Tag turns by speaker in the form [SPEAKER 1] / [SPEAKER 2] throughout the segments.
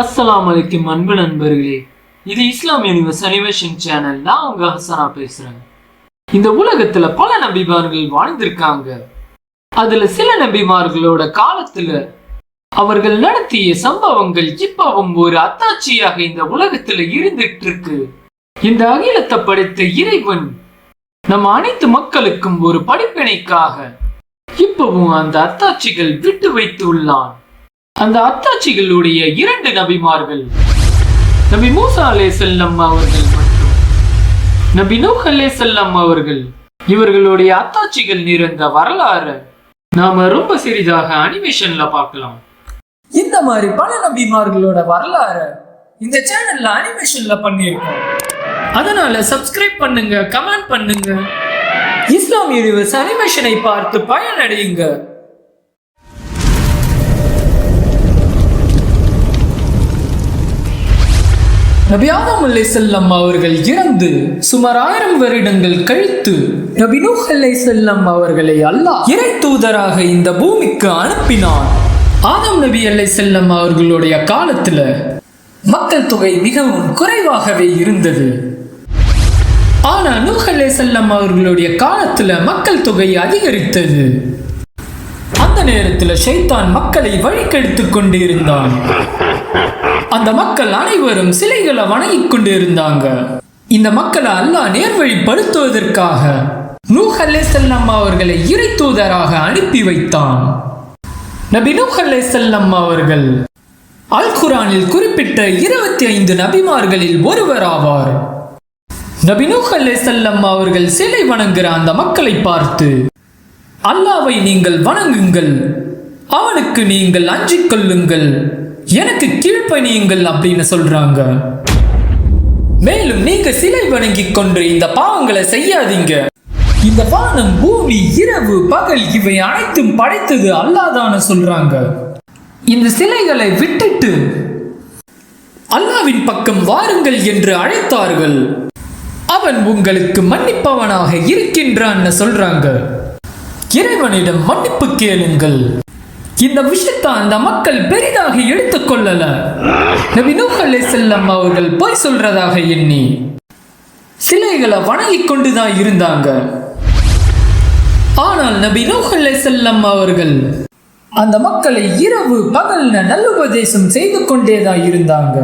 [SPEAKER 1] அஸ்லாம் வலைக்கும் அன்பு நண்பர்களே. இது இஸ்லாம் யூனிவர்ஸ் அனிமேஷன் சேனல் நான் உங்க ஹசனா பேசுறேன். இந்த உலகத்துல பல நபிமார்கள் வாழ்ந்திருக்காங்க. அதுல சில நபிமார்களோட காலத்துல அவர்கள் நடத்திய சம்பவங்கள் இப்பவும் ஒரு அத்தாட்சியாக இந்த உலகத்துல இருந்துட்டு இருக்கு இந்த அகிலத்தை படைத்த இறைவன் நம்ம அனைத்து மக்களுக்கும் ஒரு படிப்பினைக்காக இப்பவும் அந்த அத்தாட்சிகள் விட்டு வைத்து உள்ளான் அந்த அத்தாட்சிகளுடைய இரண்டு நபிமார்கள் நபி மூசா அலே செல்லம் அவர்கள் மற்றும் நபி நூஹ் அலே செல்லம் அவர்கள். இவர்களுடைய அத்தாட்சிகள் நிறைந்த வரலாறு நாம ரொம்ப சிறிதாக அனிமேஷன்ல பார்க்கலாம். இந்த மாதிரி பல நபிமார்களோட வரலாறு இந்த சேனல்ல அனிமேஷன்ல பண்ணியிருக்கோம். அதனால சப்ஸ்கிரைப் பண்ணுங்க கமெண்ட் பண்ணுங்க. இஸ்லாம் யூனிவர்ஸ் அனிமேஷனை பார்த்து பயனடையுங்க. நபியாதம் அல்லை செல்லம் அவர்கள் இறந்து சுமார் ஆயிரம் வருடங்கள் கழித்து நபி நூஹ் அல்லை செல்லம் அவர்களை அல்லாஹ் இறை தூதராக இந்த பூமிக்கு அனுப்பினான். ஆதம் நபி அல்லை செல்லம் அவர்களுடைய காலத்துல மக்கள் தொகை மிகவும் குறைவாகவே இருந்தது. ஆனா நூஹ் அல்லை செல்லம் அவர்களுடைய காலத்துல மக்கள் தொகை அதிகரித்தது. அந்த நேரத்துல ஷைத்தான் மக்களை வழிகெடுத்துக் கொண்டிருந்தான். அந்த மக்கள் அனைவரும் சிலைகளை வணங்கிக் கொண்டு இருந்தாங்க இந்த மக்களை அல்லாஹ் நேர்வழிப்படுத்துவதற்காக நூஹ் அலைஹிஸ்ஸலாம் அவர்களை இறை தூதராக அனுப்பி வைத்தான். நபி நூஹ் செல்லம் அவர்கள் அல் குரானில் குறிப்பிட்ட இருபத்தி ஐந்து நபிமார்களில் ஒருவர் ஆவார். நபி நூஹ் செல்லம் அவர்கள் சிலை வணங்குற அந்த மக்களை பார்த்து அல்லாவை நீங்கள் வணங்குங்கள். அவனுக்கு நீங்கள் அஞ்சிக் கொள்ளுங்கள். எனக்கு கீழ்ப்பணியுங்கள் அப்படின்னு சொல்றாங்க. மேலும் நீங்க சிலை வணங்கிக் கொண்டு இந்த பாவங்களை செய்யாதீங்க. இந்த வானம் பூமி இரவு பகல் இவை அனைத்தும் படைத்தது அல்லாதான சொல்றாங்க. இந்த சிலைகளை விட்டுட்டு அல்லாவின் பக்கம் வாருங்கள் என்று அழைத்தார்கள். அவன் உங்களுக்கு மன்னிப்பவனாக இருக்கின்றான்னு சொல்றாங்க. இறைவனிடம் மன்னிப்பு கேளுங்கள். இந்த விஷயத்தை அந்த மக்கள் பெரிதாக எடுத்துக்கொள்ளல. நபி நூஹ் அவர்கள் போய் சொல்றதாக எண்ணி சிலைகளை வணங்கிக் கொண்டுதான் இருந்தாங்க. ஆனால் நபி நூஹ் செல்லம் அவர்கள் அந்த மக்களை இரவு பகல் நல்லுபதேசம் செய்து கொண்டேதான் இருந்தாங்க.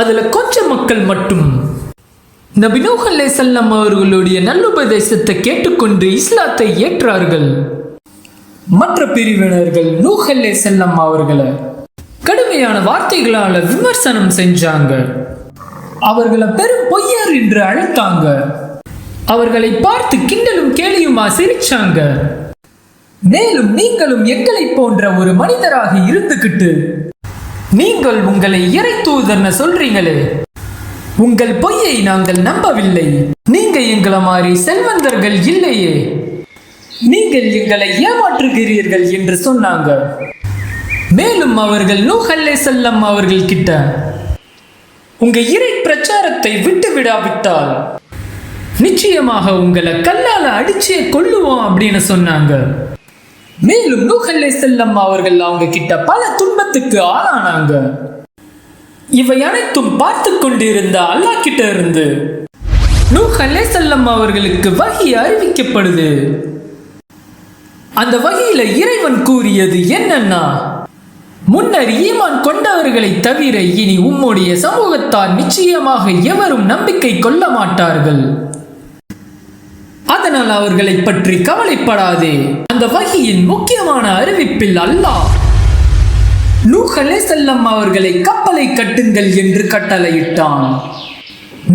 [SPEAKER 1] அதுல கொஞ்சம் மக்கள் மட்டும் நபி நூஹ் செல்லம் அவர்களுடைய நல்லுபதேசத்தை கேட்டுக்கொண்டு இஸ்லாத்தை ஏற்றார்கள். மற்ற பிரிவினர்கள் நூஹ் செல்லம் அவர்களை கடுமையான வார்த்தைகளால விமர்சனம் செஞ்சாங்க. அவர்களை பெரும் பொய்யர் என்று அழைத்தாங்க. அவர்களை பார்த்து கிண்டலும் கேலியுமா சிரிச்சாங்க. மேலும் நீங்களும் எங்களை போன்ற ஒரு மனிதராக இருந்துகிட்டு நீங்கள் உங்களை இறை தூதர்னு சொல்றீங்களே. உங்கள் பொய்யை நாங்கள் நம்பவில்லை. நீங்க எங்களை மாதிரி செல்வந்தர்கள் இல்லையே. நீங்கள் எங்களை ஏமாற்றுகிறீர்கள் என்று சொன்னாங்க. மேலும் அவர்கள் நூஹல்லே செல்லம் அவர்கள் கிட்ட உங்க இறை பிரச்சாரத்தை விட்டு விடாவிட்டால் நிச்சயமாக உங்களை கல்லால அடிச்சே கொல்லுவோம் அப்படின்னு சொன்னாங்க. மேலும் நூஹல்லே செல்லம் அவர்கள் அவங்க கிட்ட பல துன்பத்துக்கு ஆளானாங்க. இவை அனைத்தும் பார்த்து கொண்டிருந்த அல்லாஹ் கிட்ட இருந்து நூஹ் செல்லம் அவர்களுக்கு வகி அறிவிக்கப்படுது. அந்த வகையில இறைவன் கூறியது என்னன்னா முன்னர் ஈமான் கொண்டவர்களை தவிர இனி உம்முடைய சமூகத்தார் நிச்சயமாக எவரும் நம்பிக்கை கொள்ள மாட்டார்கள். அதனால் அவர்களை பற்றி கவலைப்படாதே. அந்த வகையின் முக்கியமான அறிவிப்பில் அல்லாஹ் நூகலே செல்லம் அவர்களை கப்பலை கட்டுங்கள் என்று கட்டளையிட்டான்.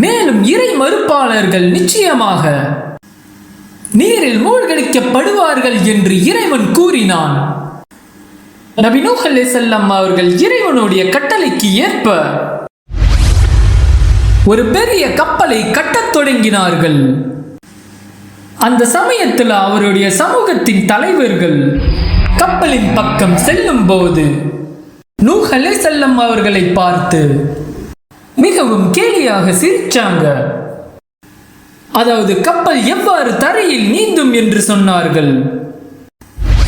[SPEAKER 1] மேலும் இறை மறுப்பாளர்கள் நிச்சயமாக நீரில் மூழ்கடிக்கப்படுவார்கள் என்று இறைவன் கூறினான். நபி நூஹ் செல்லம் அவர்கள் இறைவனுடைய கட்டளைக்கு ஏற்ப ஒரு பெரிய கப்பலை கட்டத் தொடங்கினார்கள். அந்த சமயத்தில் அவருடைய சமூகத்தின் தலைவர்கள் கப்பலின் பக்கம் செல்லும் போது நூஹ் செல்லம் அவர்களை பார்த்து மிகவும் கேலியாக சிரிச்சாங்க. அதாவது கப்பல் எவ்வாறு தரையில் நீந்தும் என்று சொன்னார்கள்?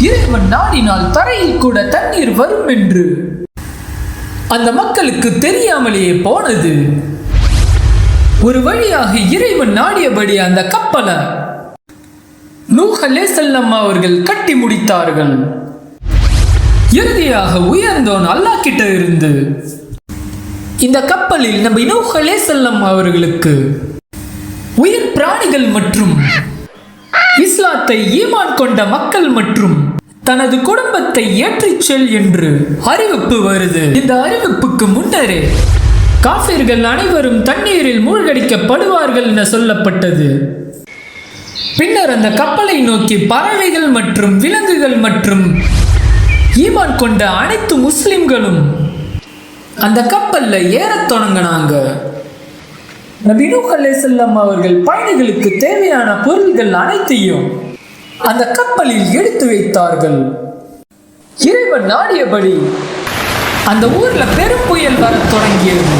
[SPEAKER 1] இறைவன் நாடினால் தரையில் கூட தண்ணீர் வரும் என்று. அந்த மக்களுக்கு தெரியாமலேயே போனது. ஒரு வழியாக இறைவன் நாடியபடி அந்த கப்பலை நூஹ் அலைஹிஸ்ஸலாம் அவர்கள் கட்டி முடித்தார்கள். இறுதியாக உயர்ந்தோன் அல்லாஹ் கிட்ட இருந்து. இந்த கப்பலில் நம்ம நூஹ் செல்லம் அவர்களுக்கு உயிர் பிராணிகள் மற்றும் இஸ்லாத்தை ஈமான் கொண்ட மக்கள் மற்றும் தனது குடும்பத்தை ஏற்றிச் செல் என்று அறிவிப்பு வருது. இந்த அறிவிப்புக்கு முன்னரே காஃபிர்கள் அனைவரும் தண்ணீரில் மூழ்கடிக்கப்படுவார்கள் என சொல்லப்பட்டது. பின்னர் அந்த கப்பலை நோக்கி பறவைகள் மற்றும் விலங்குகள் மற்றும் ஈமான் கொண்ட அனைத்து முஸ்லிம்களும் அந்த கப்பல்ல ஏறத் தொடங்கினாங்க. நபி நூஹ் அவர்கள் பயணிகளுக்கு தேவையான பொருள்கள் அனைத்தையும் அந்த கப்பலில் எடுத்து வைத்தார்கள். இறைவன் நாடியபடி அந்த ஊர்ல பெரும் புயல் வர தொடங்கியது.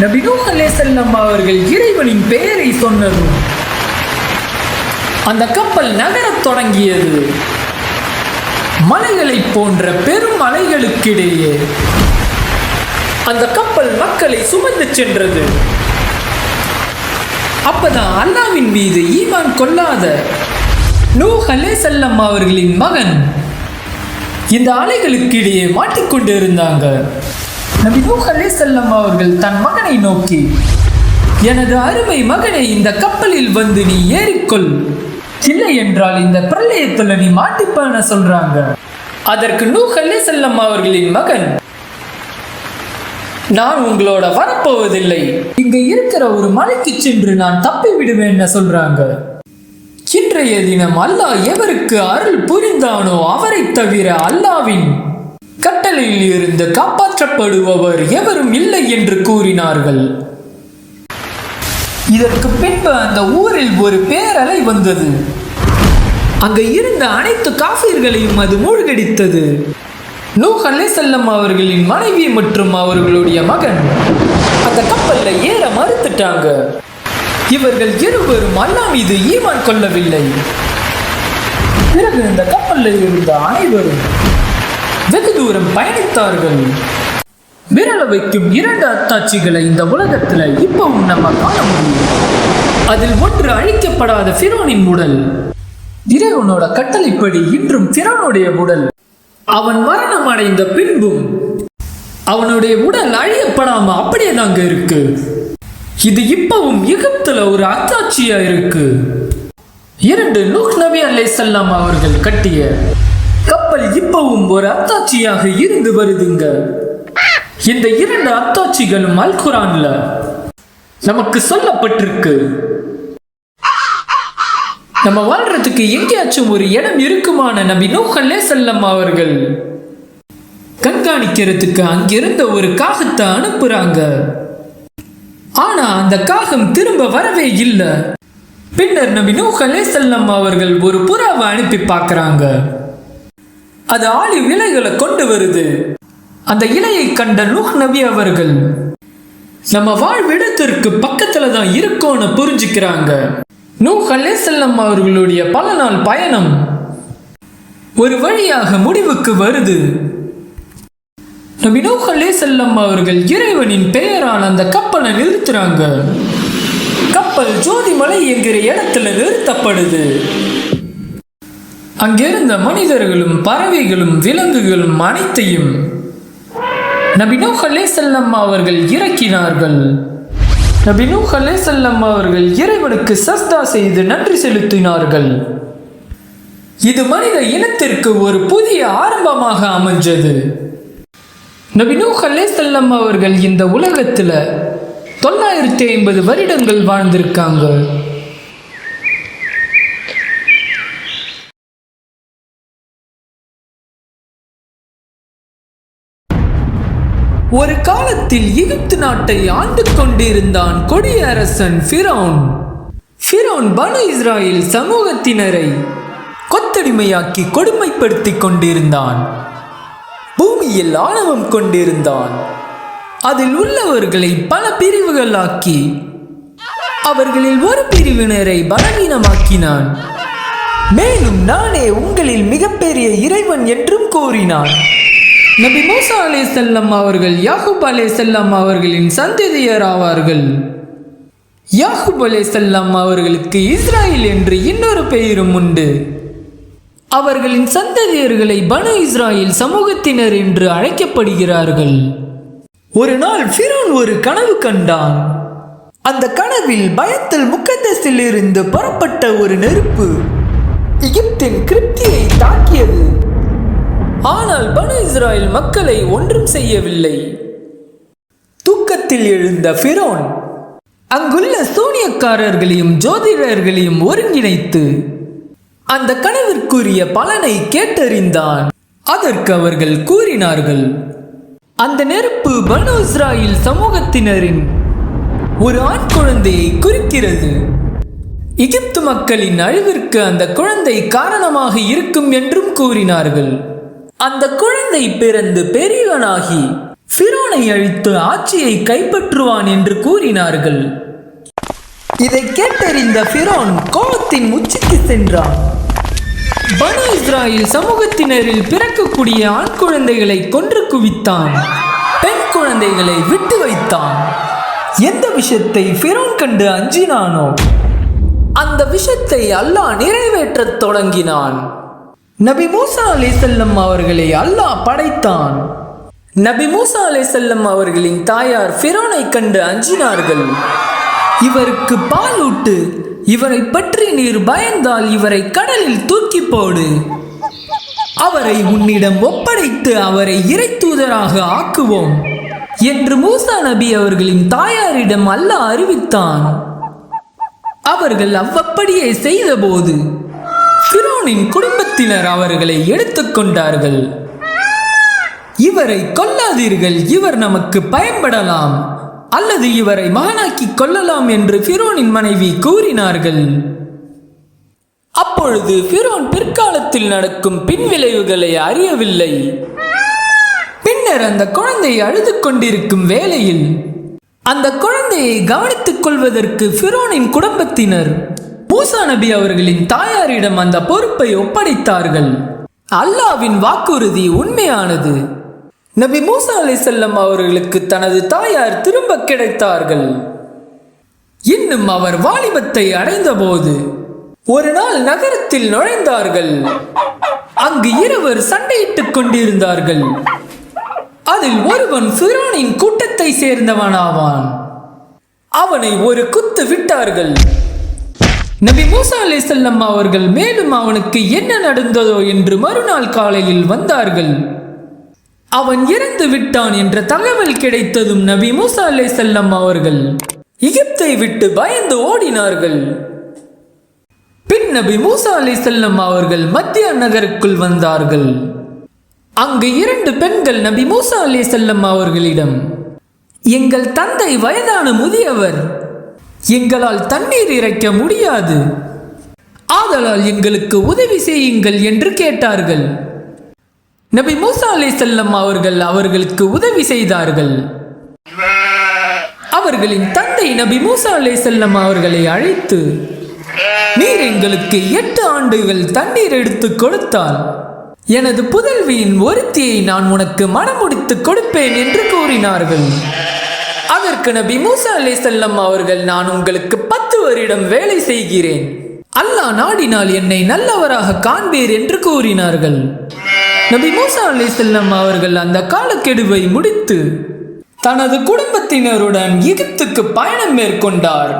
[SPEAKER 1] நபி நூஹ் அவர்கள் இறைவனின் பெயரை சொன்னதும் அந்த கப்பல் நகரத் தொடங்கியது. மலைகளைப் போன்ற பெரும் அலைகளுக்கிடையே அந்த கப்பல் மக்களை சுமந்து சென்றது. அப்பதான் அல்லாவின் மீது ஈமான் கொள்ளாத நூஹ் அலைஹிஸ்ஸலாம் அவர்களின் மகன் இந்த அலைகளுக்கு இடையே மாட்டிக்கொண்டு இருந்தாங்க. நபி நூஹ் செல்லம் அவர்கள் தன் மகனை நோக்கி எனது அருமை மகனை இந்த கப்பலில் வந்து நீ ஏறிக்கொள். இல்லை என்றால் இந்த பிரளயத்துல நீ மாட்டிப்பான சொல்றாங்க. அதற்கு நூஹ் அலைஹிஸ்ஸலாம் அவர்களின் மகன் நான் உங்களோட வரப்போவதில்லை. இங்க இருக்கிற ஒரு மலைக்கு சென்று நான் தப்பி விடுவேன்னு சொல்றாங்க. இன்றைய தினம் அல்லாஹ் எவருக்கு அருள் புரிந்தானோ அவரை தவிர அல்லாவின் கட்டளையில் இருந்து காப்பாற்றப்படுபவர் எவரும் இல்லை என்று கூறினார்கள். இதற்கு பின்பு அந்த ஊரில் ஒரு பேரலை வந்தது. அங்க இருந்த அனைத்து காஃபியர்களையும் அது மூழ்கடித்தது. நூஹ் செல்லம் அவர்களின் மனைவி மற்றும் அவர்களுடைய மகன். அந்த கப்பல்ல ஏற மறுத்துட்டாங்க. இவர்கள் இருவரும் அல்லா மீது ஈமான் கொள்ளவில்லை. பிறகு இந்த கப்பல்ல இருந்த அனைவரும் வெகு தூரம் பயணித்தார்கள். விரல வைக்கும் இரண்டு அத்தாட்சிகளை இந்த உலகத்துல இப்பவும் நம்ம காண முடியும். அதில் ஒன்று அழிக்கப்படாத ஃபிரோனின் உடல் இறைவனோட கட்டளைப்படி இன்றும் திறனுடைய உடல். அவன் மரணம் அடைந்த பின்பும் அவனுடைய உடல் அழியப்படாம அப்படியே தாங்க இருக்கு. இது இப்பவும் எகிப்துல ஒரு அத்தாட்சியா இருக்கு. இரண்டு நூக் நபி அலைஹிஸ்ஸலாம் அவர்கள் கட்டிய கப்பல் இப்பவும் ஒரு அத்தாட்சியாக இருந்து வருதுங்க. இந்த இரண்டு அத்தாட்சிகளும் அல் குரான்ல நமக்கு சொல்லப்பட்டிருக்கு. நம்ம வாழ்றதுக்கு எங்கேயாச்சும் ஒரு இடம் இருக்குமான நபி நூஹ் செல்லம் அவர்கள். கண்காணிக்கிறதுக்கு அங்கிருந்த ஒரு காகத்தை அனுப்புறாங்க. ஆனா அந்த காகம் திரும்ப வரவே இல்லை. பின்னர் நபி நூஹலே செல்லம் அவர்கள் ஒரு புறாவை அனுப்பி பார்க்கறாங்க. அது ஆளி இலைகளை கொண்டு வருது. அந்த இலையை கண்ட நூஹ் நபி அவர்கள் நம்ம வாழ்விடத்திற்கு பக்கத்துல தான் இருக்கோன்னு புரிஞ்சுக்கிறாங்க. நூஹ் அலைஹிஸ்ஸலாம் அவர்களுடைய பல நாள் பயணம் ஒரு வழியாக முடிவுக்கு வருது. நபி நூஹ் அலைஹிஸ்ஸலாம் அவர்கள் இறைவனின் பெயரால் அந்த கப்பலை நிறுத்துறாங்க. கப்பல் ஜோதிமலை என்கிற இடத்துல நிறுத்தப்படுது. அங்கிருந்த மனிதர்களும் பறவைகளும் விலங்குகளும் அனைத்தையும் நபி நூஹ் அலைஹிஸ்ஸலாம் அவர்கள் இறக்கினார்கள். நபினு ஹலேசல்லம் அவர்கள் இறைவனுக்கு சஸ்தா செய்து நன்றி செலுத்தினார்கள். இது மனித இனத்திற்கு ஒரு புதிய ஆரம்பமாக அமைஞ்சது. நபினு ஹலேசல்லம் அவர்கள் இந்த உலகத்தில் தொள்ளாயிரத்தி ஐம்பது வருடங்கள் வாழ்ந்திருக்காங்க. ஒரு காலத்தில் எகிப்து நாட்டை ஆண்டு கொண்டிருந்தான் கொடிய அரசன் ஃபிரோன். ஃபிரோன் பனு இஸ்ராயில் சமூகத்தினரை கொத்தடிமையாக்கி கொடுமைப்படுத்திக் கொண்டிருந்தான். பூமியில் ஆணவம் கொண்டிருந்தான். அதில் உள்ளவர்களை பல பிரிவுகளாக்கி அவர்களில் ஒரு பிரிவினரை பலவீனமாக்கினான். மேலும் நானே உங்களில் மிகப்பெரிய இறைவன் என்றும் கூறினான். நபி மூசா அலே செல்லம் அவர்கள் யாகூப் அலே செல்லம் அவர்களின் சந்ததியர் ஆவார்கள் யாகூப் அலே செல்லம் அவர்களுக்கு இஸ்ராயில் என்று இன்னொரு பெயரும் உண்டு. அவர்களின் சந்ததியர்களை பனு இஸ்ராயில் சமூகத்தினர் என்று அழைக்கப்படுகிறார்கள். ஒரு நாள் ஃபிரோன் ஒரு கனவு கண்டான். அந்த கனவில் பயத்தில் முக்கத்தஸில் இருந்து புறப்பட்ட ஒரு நெருப்பு எகிப்தின் கிருப்தியை தாக்கியது. ஆனால் பனு இஸ்ராயல் மக்களை ஒன்றும் செய்யவில்லை. தூக்கத்தில் எழுந்த ஃபிரோன் அங்குள்ள சூனியக்காரர்களையும் ஜோதிடர்களையும் ஒருங்கிணைத்து அந்த கனவிற்குரிய பலனை கேட்டறிந்தான். அதற்கு அவர்கள் கூறினார்கள் அந்த நெருப்பு பனு இஸ்ராயில் சமூகத்தினரின் ஒரு ஆண் குழந்தையை குறிக்கிறது. எகிப்து மக்களின் அழிவிற்கு அந்த குழந்தை காரணமாக இருக்கும் என்றும் கூறினார்கள். அந்த குழந்தை பிறந்து பெரியவனாகி ஃபிரோனை அழித்து ஆட்சியை கைப்பற்றுவான் என்று கூறினார்கள். இதை கேட்டறிந்த ஃபிரோன் கோபத்தின் உச்சிக்கு சென்றான். பனு இஸ்ராயில் சமூகத்தினரில் பிறக்கக்கூடிய ஆண் குழந்தைகளை கொன்று குவித்தான். பெண் குழந்தைகளை விட்டு வைத்தான். எந்த விஷயத்தை ஃபிரோன் கண்டு அஞ்சினானோ அந்த விஷயத்தை அல்லாஹ் நிறைவேற்றத் தொடங்கினான். நபி மூசா அலை செல்லம் அவர்களை அல்லாஹ் படைத்தான். நபி மூசா அலை செல்லம் அவர்களின் தாயார் ஃபிரோனை கண்டு அஞ்சினார்கள். இவருக்கு பால் ஊட்டு இவரை பற்றி நீர் பயந்தால் இவரை கடலில் தூக்கி போடு. அவரை உன்னிடம் ஒப்படைத்து அவரை இறை தூதராக ஆக்குவோம் என்று மூசா நபி அவர்களின் தாயாரிடம் அல்லாஹ் அறிவித்தான். அவர்கள் அவ்வப்படியே செய்தபோது ராமின் குடும்பத்தினர் அவர்களை எடுத்துக்கொண்டார்கள் இவரை கொல்லாதீர்கள் இவர் நமக்கு பயன்படலாம். அல்லது இவரை மகனாக்கி கொள்ளலாம் என்று ஃபிரோனின் மனைவி கூறினார்கள். அப்பொழுது ஃபிரோன் பிற்காலத்தில் நடக்கும் பின்விளைவுகளை அறியவில்லை. பின்னர் அந்த குழந்தை அழுது கொண்டிருக்கும் வேளையில் அந்த குழந்தையை கவனித்துக் கொள்வதற்கு ஃபிரோனின் குடும்பத்தினர் மூசா நபி அவர்களின் அல்லாரிடம் அந்த பொறுப்பை ஒப்படைத்தார்கள். அல்லாவின் வாக்குறுதி உண்மையானது. நபி மூசா அலைசல்லம் அவர்களுக்கு தனது தாயார் திரும்ப கிடைத்தார்கள். இன்னும் அவர் வாலிபத்தை அடைந்தபோது ஒரு நாள் நகரத்தில் நுழைந்தார்கள். அங்கு இருவர் சண்டையிட்டுக் கொண்டிருந்தார்கள். அதில் ஒருவன் ஃபிரானின் கூட்டத்தை சேர்ந்தவனாவான். அவனை ஒரு குத்து விட்டார்கள். நபி மூசா அலைசல்லம் அவர்கள் மேலும் அவனுக்கு என்ன நடந்ததோ என்று மறுநாள் காலையில் வந்தார்கள். அவன் இறந்து விட்டான் என்ற தகவல் கிடைத்ததும் நபி மூசா அலைசல்லம் அவர்கள் எகிப்தை விட்டு பயந்து ஓடினார்கள். பின் நபி மூசா அலைசல்லம் அவர்கள் மத்திய நகருக்குள் வந்தார்கள். அங்கு இரண்டு பெண்கள் நபி மூசா அலைசல்லம் அவர்களிடம் எங்கள் தந்தை வயதான முதியவர் எங்களால் தண்ணீர் இறைக்க முடியாது. ஆதலால் எங்களுக்கு உதவி செய்யுங்கள் என்று கேட்டார்கள். நபி மூசா அலைசல்லம் அவர்கள் அவர்களுக்கு உதவி செய்தார்கள். அவர்களின் தந்தை நபி மூசா அலைசல்லம் அவர்களை அழைத்து நீர் எங்களுக்கு எட்டு ஆண்டுகள் தண்ணீர் எடுத்து கொடுத்தால் எனது புதல்வியின் ஒருத்தியை நான் உனக்கு மனமுடித்து கொடுப்பேன் என்று கூறினார்கள். அதற்கு நபி மூசா அலைசல்லம் அவர்கள் நான் உங்களுக்கு பத்து வருடம் வேலை செய்கிறேன். அல்லாஹ் நாடினால் என்னை நல்லவராக காண்பீர் என்று கூறினார்கள். நபி மூசா அலைசல்லம் அவர்கள் அந்த காலக்கெடுவை முடித்து தனது குடும்பத்தினருடன் எகிப்துக்கு பயணம் மேற்கொண்டார்.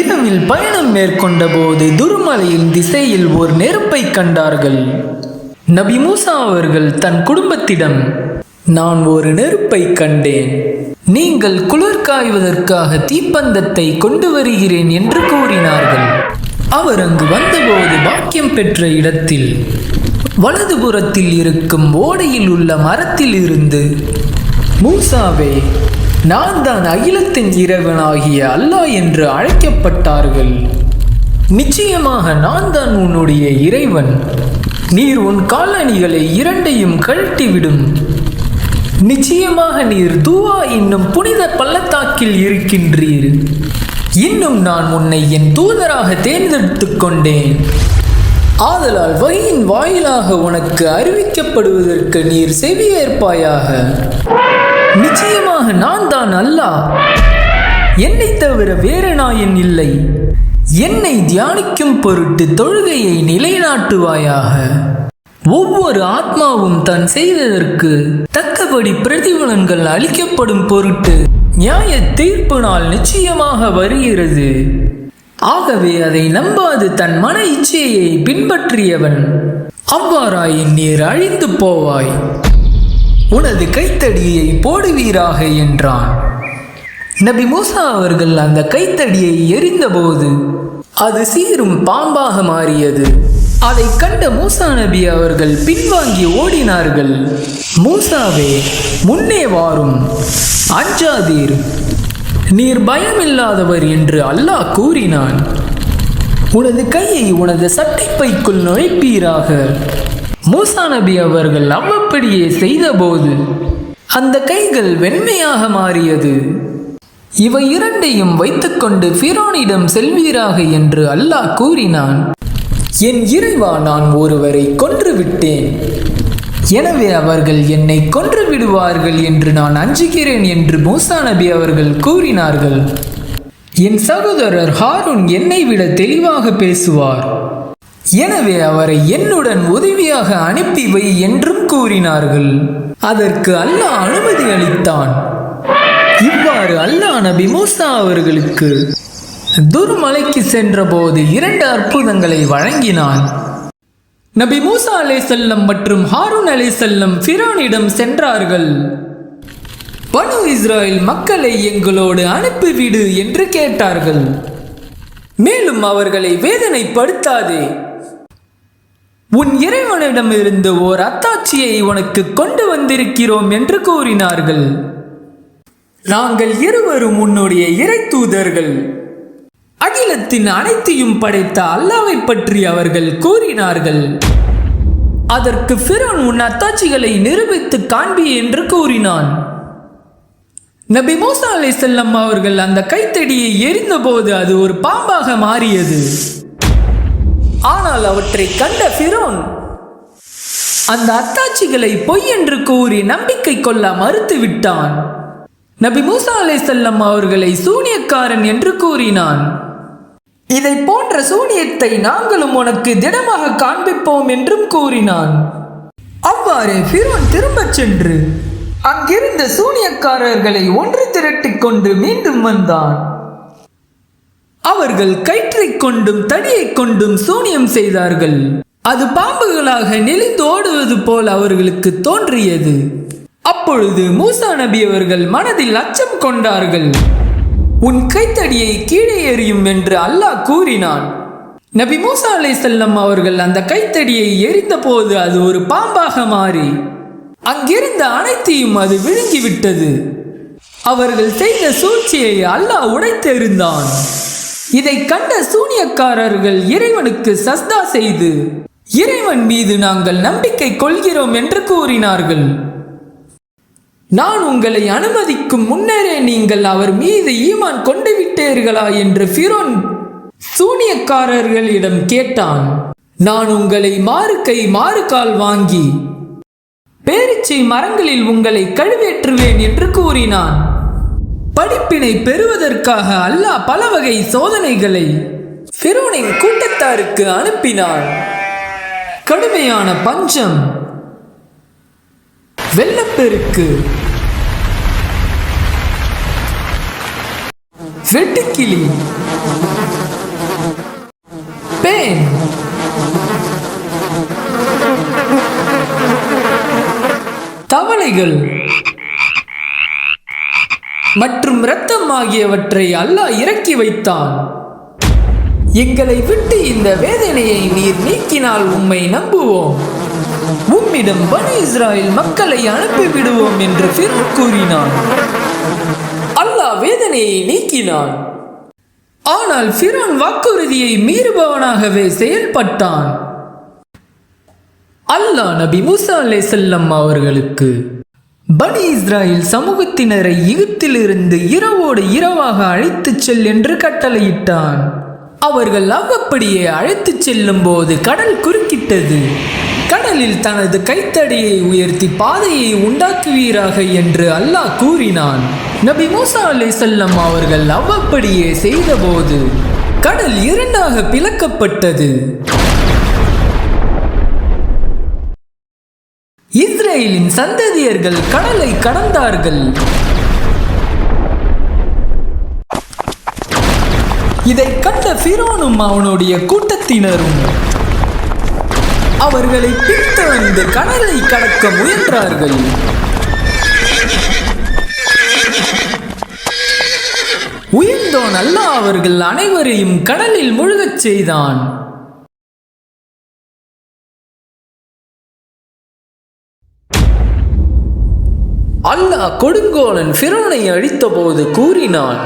[SPEAKER 1] இரவில் பயணம் மேற்கொண்ட போது துருமலையின் திசையில் ஒரு நெருப்பை கண்டார்கள். நபி மூசா அவர்கள் தன் குடும்பத்திடம் நான் ஒரு நெருப்பை கண்டேன். நீங்கள் குளிர் காய்வதற்காக தீப்பந்தத்தை கொண்டு வருகிறேன் என்று கூறினார்கள். அவர் அங்கு வந்தபோது பாக்கியம் பெற்ற இடத்தில் வலதுபுறத்தில் இருக்கும் ஓடையில் உள்ள மரத்தில் இருந்து மூசாவே நான் தான் அகிலத்தின் இறைவனாகிய அல்லாஹ் என்று அழைக்கப்பட்டார்கள். நிச்சயமாக நான் தான் உன்னுடைய இறைவன். நீர் உன் காலணிகளை இரண்டையும் கழட்டிவிடும். நிச்சயமாக நீர் தூவா என்னும் புனித பள்ளத்தாக்கில் இருக்கின்றீர். இன்னும் நான் உன்னை என் தூதராக தேர்ந்தெடுத்துக் கொண்டேன். ஆதலால் வகையின் வாயிலாக உனக்கு அறிவிக்கப்படுவதற்கு நீர் செவியேற்பாயாக. நிச்சயமாக நான் தான் அல்லாஹ் என்னை தவிர வேறு நாயன் இல்லை. என்னை தியானிக்கும் பொருட்டு தொழுகையை நிலைநாட்டுவாயாக. ஒவ்வொரு ஆத்மாவும் தான் செய்ததற்கு தக்கபடி பிரதிபலன்கள் அளிக்கப்படும் பொருட்டு நியாய தீர்ப்பு நாள் நிச்சயமாக வருகிறது. ஆகவே அதை நம்பாது தன் மன இச்சையை பின்பற்றியவன் அவ்வாறாயின் நீர் அழிந்து போவாய். உனது கைத்தடியை போடுவீராக என்றான். நபி மூசா அவர்கள் அந்த கைத்தடியை எரிந்தபோது அது சீரும் பாம்பாக மாறியது. அதை கண்ட மூசா நபி அவர்கள் பின்வாங்கி ஓடினார்கள். மூசாவே முன்னே வாரும். அஞ்சாதீர். நீர் பயமில்லாதவர் என்று அல்லாஹ் கூறினான். உனது கையை உனது சட்டைப்பைக்குள் நுழைப்பீராக. மூசா நபி அவர்கள் அவ்வப்படியே செய்தபோது அந்த கைகள் வெண்மையாக மாறியது. இவை இரண்டையும் வைத்துக்கொண்டு ஃபிரோனிடம் செல்வீராக என்று அல்லாஹ் கூறினான். என் இறைவா நான் ஒருவரை கொன்று விட்டேன் எனவே அவர்கள் என்னை கொன்று விடுவார்கள் என்று நான் அஞ்சுகிறேன் என்று மூசா நபி அவர்கள் கூறினார்கள். என் சகோதரர் ஹாரூன் என்னை விட தெளிவாக பேசுவார். எனவே அவரை என்னுடன் உதவியாக அனுப்பி வை என்றும் கூறினார்கள். அதற்கு அல்லாஹ் அனுமதி அளித்தான். இவ்வாறு அல்லாஹ் நபி மூசா அவர்களுக்கு துர்மலைக்கு சென்றபோது இரண்டு அற்புதங்களை வழங்கினான். நபி மூசா அலை செல்லம் மற்றும் ஹாரூன் அலை செல்லம் ஃபிரோனிடம் சென்றார்கள். பனு இஸ்ராயல் மக்களை எங்களோடு அனுப்பிவிடு என்று கேட்டார்கள். மேலும் அவர்களை வேதனைப்படுத்தாதே. உன் இறைவனிடமிருந்து ஓர் அத்தாட்சியை உனக்கு கொண்டு வந்திருக்கிறோம் என்று கூறினார்கள். நாங்கள் இருவரும் உன்னுடைய இறை தூதர்கள். அகிலத்தின் அனைத்தையும் படைத்த அல்லாவை பற்றி அவர்கள் கூறினார்கள். அதற்கு ஃபிரோன் உன் அத்தாட்சிகளை நிரூபித்து காண்பி என்று கூறினான். நபி மூசா அலை செல்லம் அவர்கள் அந்த கைத்தடியை எரிந்தபோது அது ஒரு பாம்பாக மாறியது. ஆனால் அவற்றை கண்ட ஃபிரோன் அந்த அத்தாட்சிகளை பொய் என்று கூறி நம்பிக்கை கொள்ள மறுத்து விட்டான். நபி மூசா அலை செல்லம் அவர்களை சூனியக்காரன் என்று கூறினான். இதை போன்ற சூனியத்தை நாங்களும் உனக்கு திடமாக காண்பிப்போம் என்றும் கூறினான். அவ்வாறே ஃபிரோன் திரும்பச் சென்று அங்கிருந்த சூனியக்காரர்களை ஒன்று திரட்டிக் கொண்டு மீண்டும் வந்தான். அவர்கள் கயிற்றைக் கொண்டும் தடியைக் கொண்டும் சூனியம் செய்தார்கள். அது பாம்புகளாக நெளிந்து ஓடுவது போல் அவர்களுக்கு தோன்றியது. அப்பொழுது மூசா நபி அவர்கள் மனதில் அச்சம் கொண்டார்கள். உன் கைத்தடியை கீழே எறியும் என்று அல்லாஹ் கூறினான். நபி மூசா அலை செல்லம் அவர்கள் அந்த கைத்தடியை எரிந்தபோது அது ஒரு பாம்பாக மாறி அங்கிருந்த அனைத்தையும் அது விழுங்கிவிட்டது. அவர்கள் செய்த சூழ்ச்சியை அல்லாஹ் உடைத்தெறிந்தான். இதை கண்ட சூனியக்காரர்கள் இறைவனுக்கு சஸ்தா செய்து இறைவன் மீது நாங்கள் நம்பிக்கை கொள்கிறோம் என்று கூறினார்கள். நான் உங்களை அனுமதிக்கும் முன்னரே நீங்கள் அவர் மீது ஈமான் கொண்டு விட்டீர்களா என்று ஃபிரோன் சூனியக்காரர்களிடம் கேட்டான். நான் உங்களை மாறு கை மாறு கால் வாங்கி பேரிச்சை மரங்களில் உங்களை கழுவேற்றுவேன் என்று கூறினான். படிப்பினை பெறுவதற்காக அல்லாஹ் பல வகை சோதனைகளை ஃபிரோனின் கூட்டத்தாருக்கு அனுப்பினான். கடுமையான பஞ்சம். வெள்ளப்பெருக்கு. வெட்டுக்கிளி. பேன். தவளைகள். மற்றும் இரத்தம் ஆகியவற்றை அல்லாஹ் இறக்கி வைத்தான். எங்களை விட்டு இந்த வேதனையை நீர் நீக்கினால் உம்மை நம்புவோம். உம்மிடம் பனி இஸ்ராயல் மக்களை அனுப்பிவிடுவோம் என்று ஃபிரௌன் கூறினான். அல்லாஹ் வேதனையை நீக்கினான். ஆனால் பிரான் வாக்குறுதியை மீறுபவனாகவே செயல்பட்டான். அல்லாஹ் நபி மூசா செல்லம் அவர்களுக்கு பனி இஸ்ராயில் சமூகத்தினரை எகிப்திலிருந்து இரவோடு இரவாக அழைத்துச் செல் என்று கட்டளையிட்டான். அவர்கள் அவ்வப்படியே அழைத்துச் செல்லும் போது கடல் குறுக்கிட்டது. கடலில் தனது கைத்தடியை உயர்த்தி பாதையை உண்டாக்குவீராக என்று அல்லாஹ் கூறினான். நபி மூசா செல்லம் அவர்கள் அவ்வப்படியே செய்தபோது கடல் இரண்டாக பிளக்கப்பட்டது. இஸ்ரேலின் சந்ததியர்கள் கடலை கடந்தார்கள். இதை கண்ட ஃபிரோனும் அவனுடைய கூட்டத்தினரும் அவர்களை பின்தொடர்ந்து கடலை கடக்க முயன்றார்கள். உயர்ந்தோன் அல்லாஹ் அவர்கள் அனைவரையும் கடலில் முழுகச் செய்தான். அல்லாஹ் கொடுங்கோலன் பிறனை அழித்தபோது கூறினான்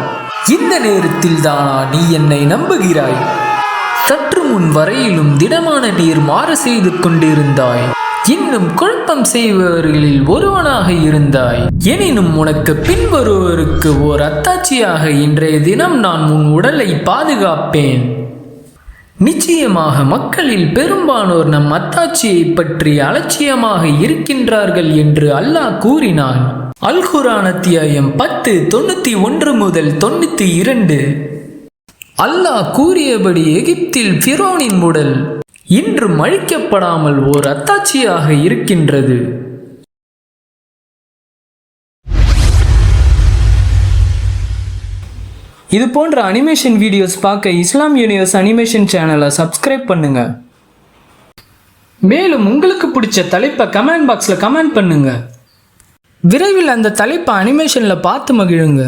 [SPEAKER 1] இந்த நேரத்தில் தானா நீ என்னை நம்புகிறாய்? சற்று முன் வரையிலும் திடமான நீர் மாறு செய்து கொண்டிருந்தாய். இன்னும் குழப்பம் செய்பவர்களில் ஒருவனாக இருந்தாய். எனினும் உனக்கு பின்வருவருக்கு ஓர் அத்தாட்சியாக இன்றைய தினம் நான் உன் உடலை பாதுகாப்பேன். நிச்சயமாக மக்களில் பெரும்பாலோர் நம் அத்தாட்சியை பற்றி அலட்சியமாக இருக்கின்றார்கள் என்று அல்லாஹ் கூறினான். அல்குரான் அத்தியாயம் பத்து தொண்ணூத்தி ஒன்று முதல் தொண்ணூத்தி இரண்டு. அல்லாஹ் கூறியபடி எகிப்தில் ஃபிரோனின் உடல் இன்று அழிக்கப்படாமல் ஓர் அத்தாட்சியாக இருக்கின்றது. இது போன்ற அனிமேஷன் வீடியோஸ் பார்க்க இஸ்லாம் யூனிவர்ஸ் அனிமேஷன் சேனலை சப்ஸ்கிரைப் பண்ணுங்க. மேலும் உங்களுக்கு பிடிச்ச தலைப்பை கமெண்ட் பாக்ஸில் கமெண்ட் பண்ணுங்க. விரைவில் அந்த தலைப்பை அனிமேஷனில் பார்த்து மகிழுங்க.